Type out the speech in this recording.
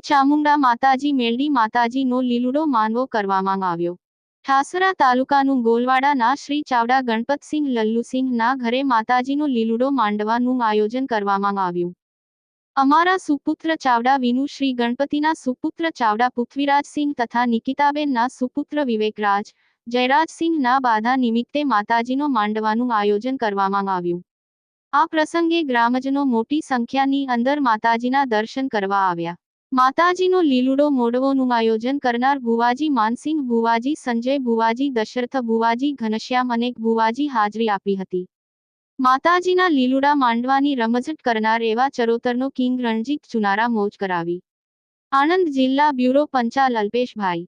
ચામુંડા માતાજી મેલડી માતાજીનો લીલુડો માનવો કરવામાં આવ્યો. ઠાસરા તાલુકાનું ગોલવાડાના શ્રી ચાવડા ગણપતસિંહ લલ્લુસિંહના ઘરે માતાજીનો લીલુડો માંડવાનું આયોજન કરવામાં આવ્યું. અમારા સુપુત્ર ચાવડા વિનુ શ્રી ગણપતિના સુપુત્ર ચાવડા પૃથ્વીરાજસિંહ તથા નિકિતાબેનના સુપુત્ર વિવેકરાજ જયરાજસિંહના બાધા નિમિત્તે માતાજીનો માંડવાનું આયોજન કરવામાં આવ્યું. આ પ્રસંગે ગ્રામજનો મોટી સંખ્યાની અંદર માતાજીના દર્શન કરવા આવ્યા. માતાજીનો લીલુડો મોડવોનું આયોજન કરનાર ભુવાજી માનસિંહ, ભુવાજી સંજય, ભુવાજી દશરથ, ભુવાજી ઘનશ્યામ અને ભુવાજી હાજરી આપી હતી. માતાજીના લીલુડા માંડવાની રમઝટ કરનાર એવા ચરોતરનો કિંગ રણજીત ચુનારા મોજ કરાવી. આણંદ જિલ્લા બ્યુરો પંચાલ અલ્પેશભાઈ.